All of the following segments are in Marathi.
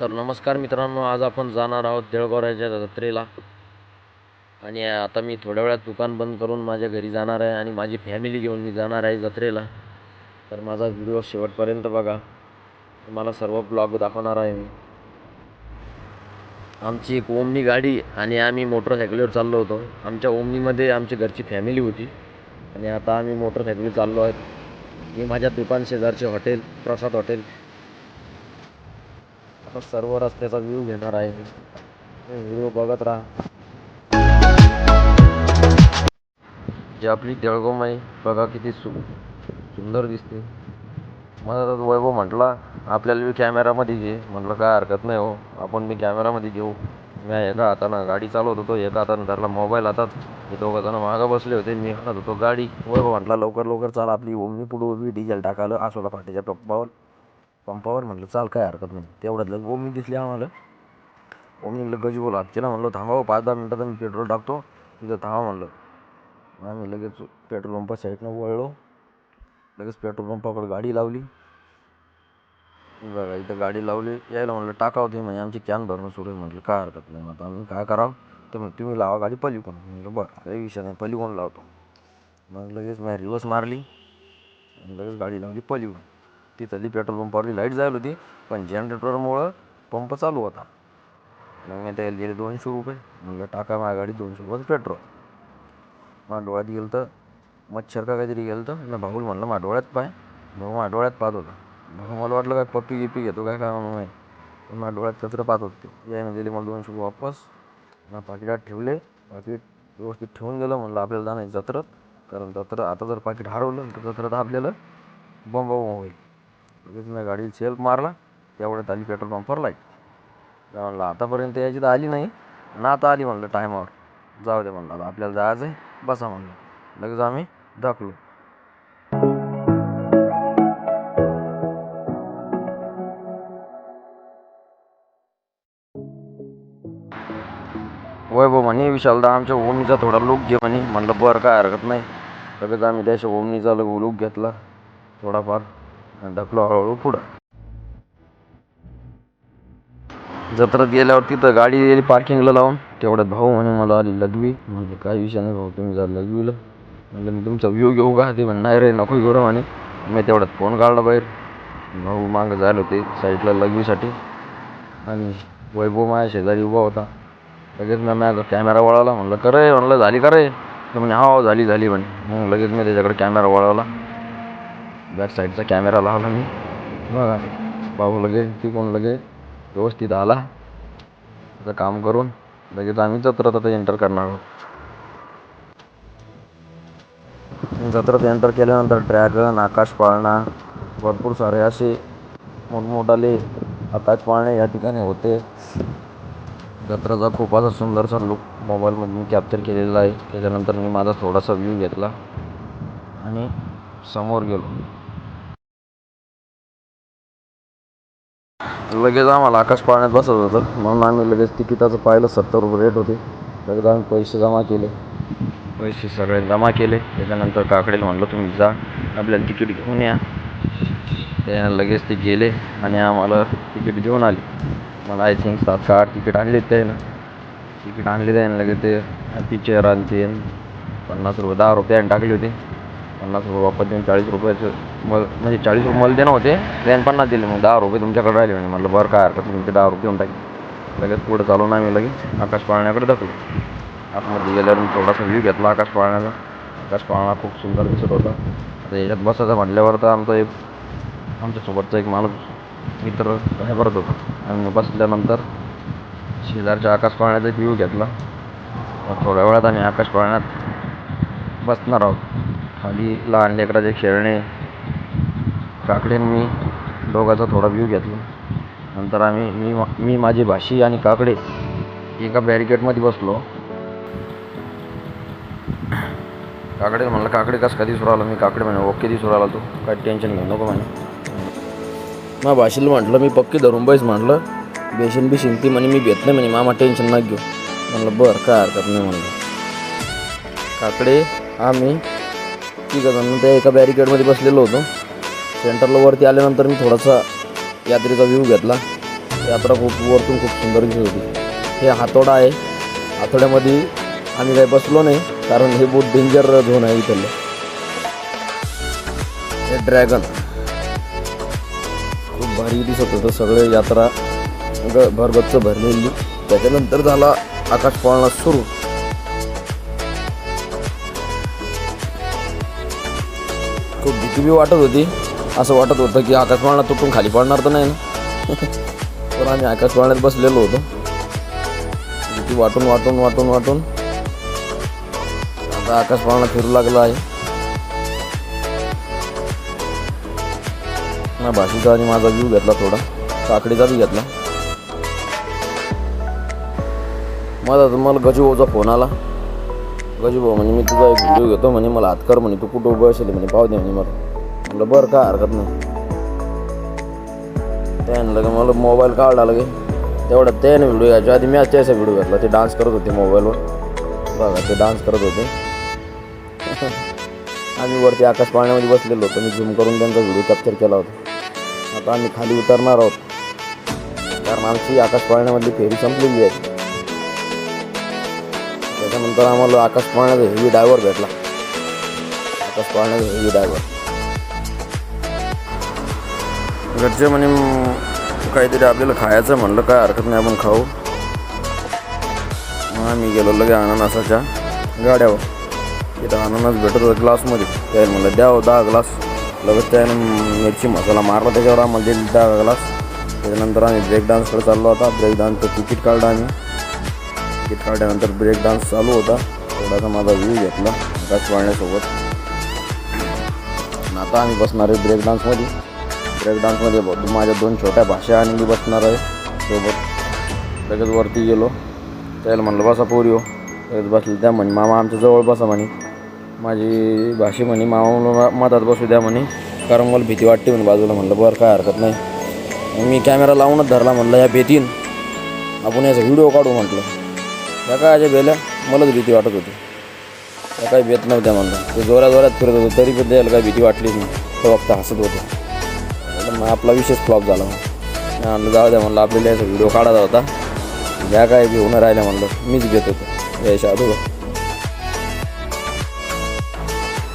तर नमस्कार मित्रांनो आज आपण जाणार आहोत देळगोऱ्याच्या जत्रेला. आणि आता मी थोड्या वेळात दुकान बंद करून माझ्या घरी जाणार आहे आणि माझी फॅमिली घेऊन मी जाणार आहे जत्रेला. तर माझा व्हिडिओ शेवटपर्यंत बघा. तुम्हाला सर्व ब्लॉग दाखवणार आहे मी. आमची एक ओमनी गाडी आणि आम्ही मोटरसायकलीवर चाललो होतो. आमच्या ओमनीमध्ये आमची घरची फॅमिली होती. आणि आता आम्ही मोटरसायकली चाललो आहेत. हे माझ्या दुकान शेजारचे हॉटेल प्रसाद हॉटेल आता सर्व रस्त्याचा व्ह्यू घेणार आहे. मी व्हिडिओ बघत राहा. जी आपली देळगाव आहे बघा किती सु सुंदर दिसते. मला तर वैभव म्हटला आपल्याला बी कॅमेरामध्ये घे. म्हटलं काय हरकत नाही हो. आपण मी कॅमेरामध्ये घेऊ. मी एका हातानं गाडी चालवत होतो एका हातानं धरला मोबाईल हातात. हे दोघं जण मागं बसले होते मी म्हणत होतो गाडी वैभव म्हटला लवकर लवकर चाल. आपली ओमी पुढे उभी डिझेल टाकायला. आसोला फाट्याच्या पंपावर पंपावर म्हटलं चाल काय हरकत नाही. तेवढ्यात लग ओमनी दिसली आम्हाला. ओमनी लगेच गजी बोला तिला म्हणलं थांबा हो, पाच दहा मिनटात मी पेट्रोल टाकतो. तिथं थांबा म्हणलं. आम्ही लगेच पेट्रोल पंपा साईडनं वळलो. लगेच पेट्रोल पंपाकडे गाडी लावली. बघा इथं गाडी लावली. यायला म्हणलं टाकावं ते. म्हणजे आमची कॅन भरणं सुरू आहे. म्हटलं काय हरकत नाही. आता आम्ही काय करावं? तर मग तुम्ही लावा गाडी पलीकडून. म्हटलं बरं काही विषय नाही पलीकडून लावतो. मग लगेच मग रिवर्स मारली. लगेच गाडी लावली पलीकडून. तिथं ती पेट्रोल पंपावरली लाइट जायला होती पण जनरेटरमुळं पंप चालू होता. मग मी त्याला दिले दोनशे रुपये. म्हणलं टाका माझ्या गाडीत दोनशे रुपयाचं पेट्रोल. माझ्या डोळ्यात गेलं तर मच्छर का काहीतरी गेलं तर मी भाऊल म्हणलं माझ्या डोळ्यात पाय. भाऊ माझ्या डोळ्यात पाहत होता. भाऊ मला वाटलं काय पप्पी गिप्पी घेतो काय काय नाही पण माझ्या डोळ्यात कचरा पाहत होते यायनं दिले मला दोनशे रुपये वापस. मग पाकिटात ठेवले. पाकिट व्यवस्थित ठेवून गेलं. म्हणलं आपल्याला जाणं जत्रत. कारण जत्रा आता जर पाकिट हरवलं तर जत्रात आपल्याला बॉम्ब होईल. लगेच गाडी गाडीला सेल्फ मारला. तेवढ्यात आली पेट्रोल पंपवर लाइट म्हणलं आतापर्यंत यायची तर आली नाही. ना आता आली म्हणलं टायमावर जाऊ दे म्हणलं आता आपल्याला जायचं आहे. बसा म्हणलं. लगेच आम्ही दाखलो. वैभव म्हणे विशालदा आमच्या ओमनीचा थोडा लुक घे म्हणे. म्हणलं बरं काय हरकत नाही. लगेच आम्ही त्याच्या ओमनीचा लुक घेतला थोडाफार. ढकलो हळूहळू पुढं. जत्रात गेल्यावर तिथं गाडी गेली पार्किंगला लावून. तेवढ्यात भाऊ म्हणे मला आली लघवी. म्हणजे काय विषय नाही भाऊ तुम्ही जा लघवीला. म्हणलं मी तुमचा व्ह्यू घेऊ का? ते म्हणे नाही रे नको घेऊ रे म्हणे. मी तेवढ्यात फोन काढला बाहेर. भाऊ मागं जायला होते साईडला लघवीसाठी. आणि वैभव माझ्या शेजारी उभा होता. लगेच मी माझा कॅमेरा वळाला. म्हणलं करे म्हणलं झाली करे तर म्हणे हा झाली झाली म्हणे. मग लगेच मी त्याच्याकडे कॅमेरा वळवला बॅक साईडचा कॅमेरा लावला मी. बघा. भाऊ लगेच तिकडून लगेच व्यवस्थित आला. त्याचं काम करून लगेच आम्ही जत्रात आता एंटर करणार आहोत. जत्रात एंटर केल्यानंतर ड्रॅगन आकाश पाळणा भरपूर सारे असे मोठमोठाले आकाश पाळणे या ठिकाणी होते. जत्राचा खूप असा सुंदरसा लुक मोबाईलमध्ये मी कॅप्चर केलेला आहे. त्याच्यानंतर मी माझा थोडासा व्ह्यू घेतला. आणि समोर गेलो. लगेच आम्हाला आकाश पाळण्यात बसत होतं. म्हणून आम्ही लगेच तिकिटाचं पाहिलं सत्तर रुपये रेट होते. लगेच आम्ही पैसे जमा केले. पैसे सगळे जमा केले. त्याच्यानंतर काकडेला म्हणलं तुम्ही जा आपल्याला तिकीट घेऊन या. त्या लगेच ते गेले आणि आम्हाला तिकीट घेऊन आली. मला आय थिंक सात का आठ तिकीट आणले त्यानं. तिकीट आणले त्यानं लगेच ते पिक्चर आणते पन्नास रुपये दहा रुपये आणि टाकले होते. पन्नास रुपये वापस देऊन चाळीस रुपयाचं मग म्हणजे चाळीस रुपये मला देणं होते त्यानं पन्नास दिले मग दहा रुपये तुमच्याकडे राहिले म्हणजे म्हटलं बरं काय हरकत नाही तुमचे दहा रुपये देऊन टाकले लगेच पुढं चालून आम्ही लगेच आकाश पाळण्याकडे ढकलो आतमध्ये गेल्यावर मी थोडासा व्ह्यू घेतला आकाश पाळण्याचा आकाश पाळणा खूप सुंदर दिसत होता. आता याच्यात बसायचं म्हटल्यावर तर आमचा एक आमच्यासोबतचा एक माणूस मित्र घाबरत होता. आणि बसल्यानंतर शेजारच्या आकाश पाळण्याचा एक व्ह्यू घेतला. थोड्या वेळात आम्ही आकाश पाळण्यात बसणार आहोत. खाली लहान लेकराचे खेळणे काकडे मी दोघाचा थोडा व्ह्यू घेतला. नंतर आम्ही मी मी माझी भाशी आणि काकडे एका बॅरिकेडमध्ये बसलो. काकडे म्हणलं काकडे कसं कधी दिसू राहिला? मी काकडे म्हणे ओके दिसू राहिला तू. काय टेन्शन घेऊ नको म्हणे. मग भाषेला म्हटलं मी पक्की धरून बैस म्हटलं. बेसन बी शिंकती म्हणे मी भेट नाही म्हणे. मामा टेन्शन नाही घेऊ. म्हणलं बरं काय हरकत नाही म्हणलं. काकडे आम्ही तिघं जण त्या एका बॅरिकेडमध्ये बसलेलो होतो. सेंटरला वरती आल्यानंतर मी थोडासा यात्रेचा व्ह्यू घेतला. यात्रा खूप वरतून खूप सुंदर दिसत होती. हे हातोडा आहे. हातोड्यामध्ये आम्ही काही बसलो नाही कारण हे बहुत डेंजर झोन आहे इथलं. हे ड्रॅगन खूप भारी दिसत होतं सगळे यात्रा. ग भरगच्च भरलेली. त्याच्यानंतर झाला आकाश पाळणा सुरू. खूप भीती बी वाटत होती. असं वाटत होतं की आकाश तुटून खाली पडणार तर नाही ना. तर आम्ही आकाश पाळण्यात बसलेलो होतो. भीती वाटून वाटून वाटून वाटून. आता आकाश पाळणा फिरू लागला आहे. ना भाषेचा आणि माझा व्ह्यू घेतला थोडा. काकडीचा बी घेतला. माझा मला गजूभाऊचा फोन आला. गजूभाऊ म्हणे मी तुझा एक व्हिडिओ घेतो म्हणे मला हात कर म्हणे तू कुठं उभं असेल म्हणे पाहू दे म्हणे मला. म्हटलं बरं काय हरकत नाही. त्यानं लगे मला मोबाईल काढला लगे. तेवढं त्यानं व्हिडिओ घ्यायच्या आधी मी त्याचा व्हिडिओ घेतला. ते डान्स करत होते मोबाईलवर बघा ते डान्स करत होते. आम्ही वरती आकाश पाण्यामध्ये बसलेलो होतो. मी झूम करून त्यांचा व्हिडिओ कॅप्चर केला होता. आता आम्ही खाली उतरणार आहोत. कारण आमची आकाश पाळण्यामधली फेरी संपलेली आहे. त्याच्यानंतर आम्हाला आकाश पाळण्याचा हेवी डायव्हर भेटला. आकाश पाळण्याचा हेवी डायव्हर. घरचे म्हणे काहीतरी आपल्याला खायचं म्हणलं काय हरकत नाही आपण खाऊ. मग आम्ही गेलो लगे अननसाच्या गाड्यावर. तिथं अननस भेटत होतं ग्लासमध्ये. त्याने म्हणलं द्यावं हो, दहा ग्लास. लगेच त्यानं मिरची मसाला मारला त्याच्यावर आम्हाला दिली दहा ग्लास. त्याच्यानंतर आम्ही ब्रेक डान्सकडे चाललो होता ब्रेक डान्सचं तिकीट काढलं आम्ही. तिकीट काढल्यानंतर ब्रेक डान्स चालू होता. थोडासा माझा व्ह्यू घेतला. आकाश आता आम्ही बसणार आहे ब्रेक डान्समध्ये ब्रेक डान्समध्ये ब- माझ्या दोन छोट्या भाषा आणि मी बसणार आहे. सोबत लगेच वरती गेलो. त्याला म्हणलं बसा पोरी हो. लगेच बसले त्या म्हणे मामा आमच्या जवळ बसा म्हणे. माझी भाषी म्हणे मामा मला मधात बसू द्या म्हणे. कारण मला भीती वाटते म्हणे बाजूला. म्हणलं बरं काय हरकत नाही. मी कॅमेरा लावूनच धरला म्हणलं ह्या भीतीन आपण याचा व्हिडिओ काढू म्हटलं. त्या काय अशा बेल्या मलाच भीती वाटत होती. त्या काही भेट नव्हत्या म्हणलं ते जोऱ्या जोऱ्यात फिरत होतं तरी पण द्यायला काही भीती वाटलीच नाही. तो फक्त हसत होतो. मग आपला विशेष फ्लॉप झाला. मग मी जाऊ द्या म्हणलं आपल्याला याचा व्हिडिओ काढायचा होता. ज्या काय घेऊन राहिल्या म्हणलं मीच घेत होतो. यायच्या अगोदर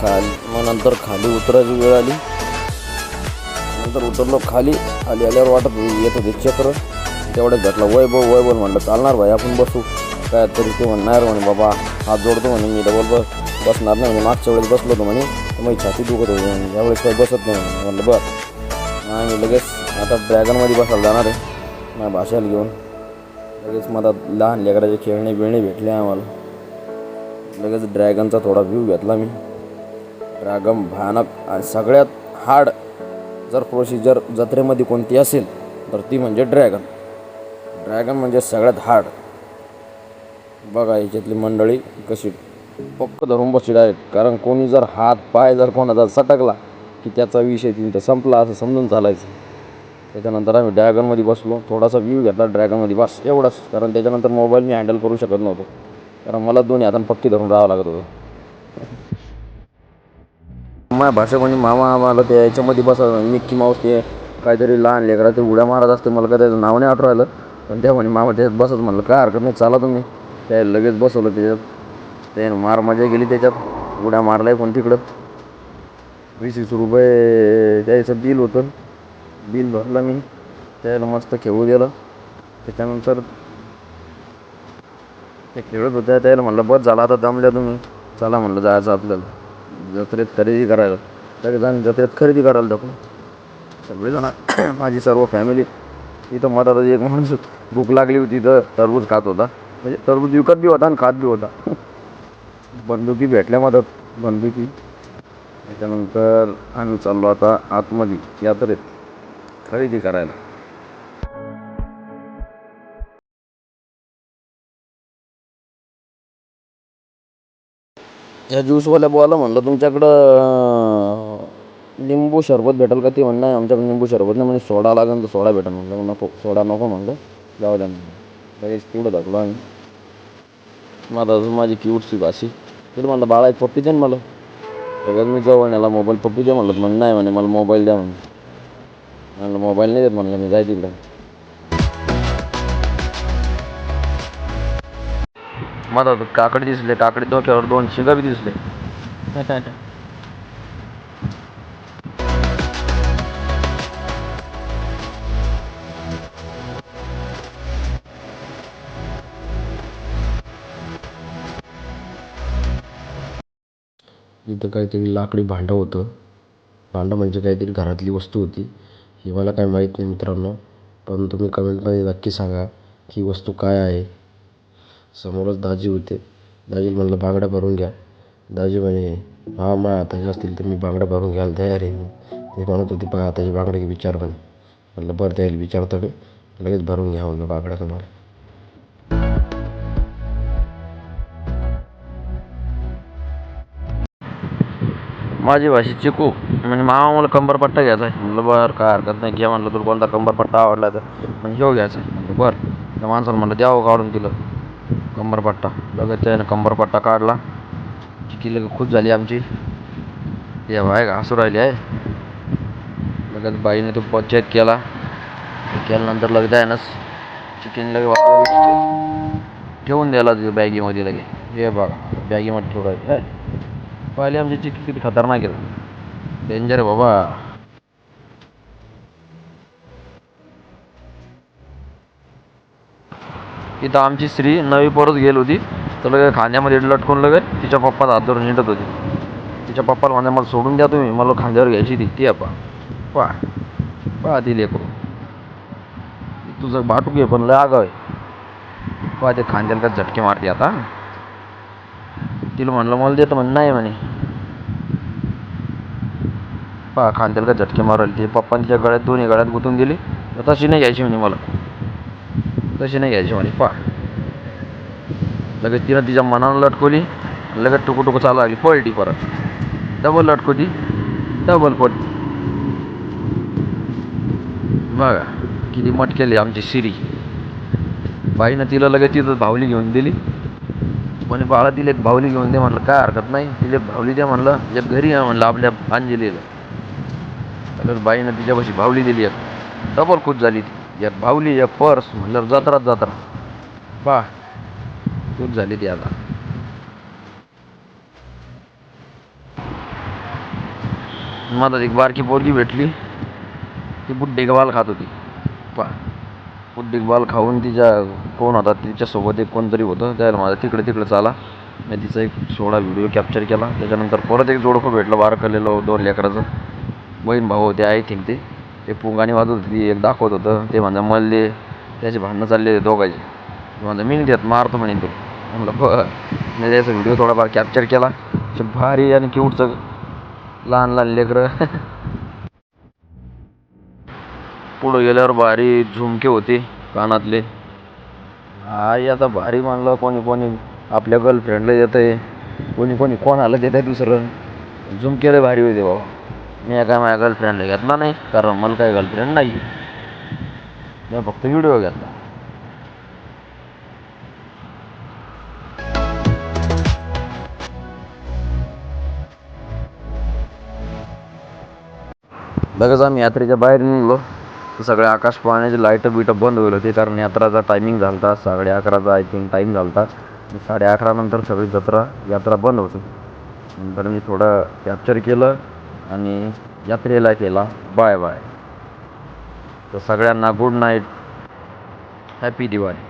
खाली मग नंतर खाली उतरायची वेळ आली. नंतर उतरलो खाली खाली आल्यावर वाटत येत होते चक्र. तेवढ्यात भेटला वैभव वैभव म्हणलं चालणार भाई आपण बसू. काय तरी ते म्हणणार म्हणे बाबा हात जोडतो म्हणे मी डबल बस बसणार नाही म्हणे मागच्या वेळेस बसलो होतो म्हणे तर मग छाती दुखत होती म्हणे यावेळेस काही बसत नाही म्हणे म्हणलं बस. आम्ही लगेच आता ड्रॅगनमध्ये बसायला जाणार आहे माझ्या भाषेला घेऊन. लगेच मला लहान लेकराचे खेळणे बिळणे भेटले आम्हाला. लगेच ड्रॅगनचा थोडा व्ह्यू घेतला मी. ड्रॅगन भयानक आणि सगळ्यात हार्ड जर प्रोसिजर जत्रेमध्ये कोणती असेल तर ती म्हणजे ड्रॅगन ड्रॅगन म्हणजे सगळ्यात हार्ड बघा याच्यातली मंडळी कशी पक्क धरून बसली आहेत. कारण कोणी जर हात पाय जर कोणाचा सटकला की त्याचा विषय तिथं संपला असं समजून चालायचं. त्याच्यानंतर आम्ही ड्रॅगनमध्ये बसलो. थोडासा व्ह्यू घेतला ड्रॅगनमध्ये बस एवढंच. कारण त्याच्यानंतर मोबाईल मी हँडल करू शकत नव्हतो. कारण मला दोन्ही हातानं पक्की धरून राहावं लागत होतं. माझ्या भाषा म्हणजे मामा आम्हाला ते याच्यामध्ये बसा मिक्की माऊस ते काहीतरी लहान लेकरा ते उड्या मारत असते. मला काय त्याचं नाव नाही आठवायलं पण त्या म्हणे मामा त्याच्यात बसत म्हणलं काय हरकत नाही चाला तुम्ही. त्या लगेच बसवलं त्याच्यात. ते मार मजा गेली त्याच्यात. उड्या मारलाय पण तिकडं. वीस वीस रुपये त्याचं बिल होतं. बिल भरलं मी. त्याला मस्त खेळू दिलं. त्याच्यानंतर ते खेळत होत्या. त्याला म्हणलं बस झाला आता दमल्या तुम्ही. चला म्हणलं जायचं आपल्याला. जत्रेत खरेदी करायला. सगळे जण जत्रेत खरेदी करायला जातो. सगळेजण माझी सर्व फॅमिली इथं मधात एक माणूस भूक लागली होती तर टरबूज खात होता. म्हणजे टरबूज विकत बी होता आणि खात बी होता. बंदुकी भेटल्या मदत बंदुकी. त्याच्यानंतर आम्ही चाललो आता आतमध्ये यात्रेत खरेदी करायला. या ज्यूसवाल्या बोला म्हणलं तुमच्याकडं लिंबू सरबत भेटेल का? ते म्हणणं आमच्याकडे लिंबू सरबत नाही. म्हणजे सोडा लागेल तर सोडा भेटेल म्हणलं नको सोडा नको म्हणलं. जाऊ द्या लगेच पुढं धकलो आम्ही. माझा अजून माझी क्यूटसी भाषी तिला म्हणलं बाळा एक पप्पी दे मला. सगळ्यात मी जवळ नेला मोबाईल पप्पी दे म्हणलं. म्हणलं नाही म्हणे मला मोबाईल द्या म्हणून म्हणलं मोबाईल नाही देत म्हणलं मी जाय तिकडं. मला काकडी दिसले काकडी डोक्यावर दोन शिंगा बी दिसले. तिथं काहीतरी लाकडी भांडं होतं. भांडं म्हणजे काहीतरी घरातली वस्तू होती. ही मला काय माहीत नाही मित्रांनो पण तुम्ही कमेंटमध्ये नक्की सांगा ही वस्तू काय आहे. समोरच दाजी होते. दाजी म्हणलं बांगड्या भरून घ्या. दाजी म्हणे हा मा हाताचे असतील तर मी बांगड्या भरून घ्यायला तयार आहे ते म्हणत होते पहा हाताचे बांगडे विचार म्हणे. म्हणलं बरं त्याला विचारतो मी. लगेच भरून घ्या म्हणलं बांगड्या तुम्हाला. माझी भाषी चिकू. म्हणजे मामा मला कंबरपट्टा घ्यायचा आहे. म्हणलं बरं काय हरकत नाही. घे. म्हणलं तुला कोणता कंबरपट्टा आवडला तर. म्हणजे ह्यो घ्यायचा आहे. म्हणलं बरं. त्या माणसानं म्हणलं द्यावं काढून दिलं कंबरपट्टा. लगेच त्यानं कंबरपट्टा काढला. चिकी लगेच खूप झाली आमची. ये बाय का हसू राहिली आहे. लगेच बाईने तो पंचायत केला. केल्यानंतर लगेच आहे ना चिकन लगे ठेवून द्यायला तिथे बॅगीमध्ये लगे हे बघा बॅगीमध्ये ठेवलं राहिली पाहिली आमची चिक्की किती खतरनाक आहे. डेंजर बाबा. इथं आमची स्त्री नवी परत गेली होती. तर लगेच खांद्यामध्ये लटकून लगे तिच्या पप्पाला हात धरून हिंडत होती. तिच्या पप्पाला म्हणजे मला सोडून द्या तुम्ही. मला खांद्यावर घ्यायची ती ती पा पा. पा ती लेकरू. तुझं बाटू घे पण लय आगाव आहे. पा ते खांद्याला का झटके मारते आता. तिला म्हणलं मला देतं म्हणे. नाही म्हणे. पहा खांद्याला का झटके मारायला ते पप्पांच्या गळ्यात दोन्ही गळ्यात गुंतून गेली तर तशी नाही घ्यायची म्हणे मला. तशी नाही घ्यायची म्हणे. पा लगेच तिनं तिच्या मनानं लटकवली. लगेच टुकू टुकू चालू लागली. पळटी परत. डबल लटकवती. डबल पळती बघा किती मटकेली आमची शिरी. बाईनं तिला लगेच तिथं भावली घेऊन दिली. म्हणे बाळा तिला एक भावली घेऊन दे म्हटलं. काय हरकत नाही तिला एक भावली द्या म्हणलं एक घरी आहे म्हणलं आपल्या अंजलीला. तर बाईनं तिच्यापाशी बाहुली दिली एक. डबल खुश झाली ती. एक भावली एक पर्स म्हटलं जत्रात जत्रा. पा खुश झाली ती आता. मला एक बारकी पोरगी भेटली. ती बुड्डे गवाल खात होती. पा बुड्डी खाऊन तिच्या कोण होता तिच्यासोबत एक कोणतरी होतं. त्याला माझा तिकडे तिकडे चाला. मी तिचा एक सोळा व्हिडिओ कॅप्चर केला. त्याच्यानंतर परत एक जोडपं भेटलं बारकलेलं दोन लेकराचं. बहीण भाऊ होते आय थिंक ते. ते पुंगाणी वाजवत होती एक दाखवत होतं. ते म्हणजे मल्ले त्याचे भांडणं चालले होते दोघांचे. म्हणजे मी नाही देत मारतो म्हणे तू. म्हणलं बरं. मी त्याचा व्हिडिओ थोडाफार कॅप्चर केला. भारी आणि क्यूटचं लहान लहान लेकरं. पुढं गेल्यावर भारी झुमके होते कानातले. आई आता भारी म्हणलं कोणी कोणी आपल्या गर्लफ्रेंडला देत आहे कोणी कोणी कोणाला देत आहे दुसरं. झुमकेला भारी होते बाबा मी काय माझ्या गर्लफ्रेंडला घेतला नाही कारण मला काय गर्लफ्रेंड नाही. मी फक्त व्हिडिओ घेतला. लगेच आम्ही यात्रेच्या बाहेर निघलो. तर सगळे आकाश पाहण्याचे लाईटं बिटं बंद होईल. होते कारण यात्राचा टायमिंग झाला होता साडे अकराचा आय थिंक टाईम झाला होता साडे अकरानंतर सगळी जत्रा यात्रा बंद होती. नंतर मी थोडं कॅप्चर केलं आणि यात्रेला केला. बाय बाय तर सगळ्यांना गुड नाईट हॅपी दिवाळी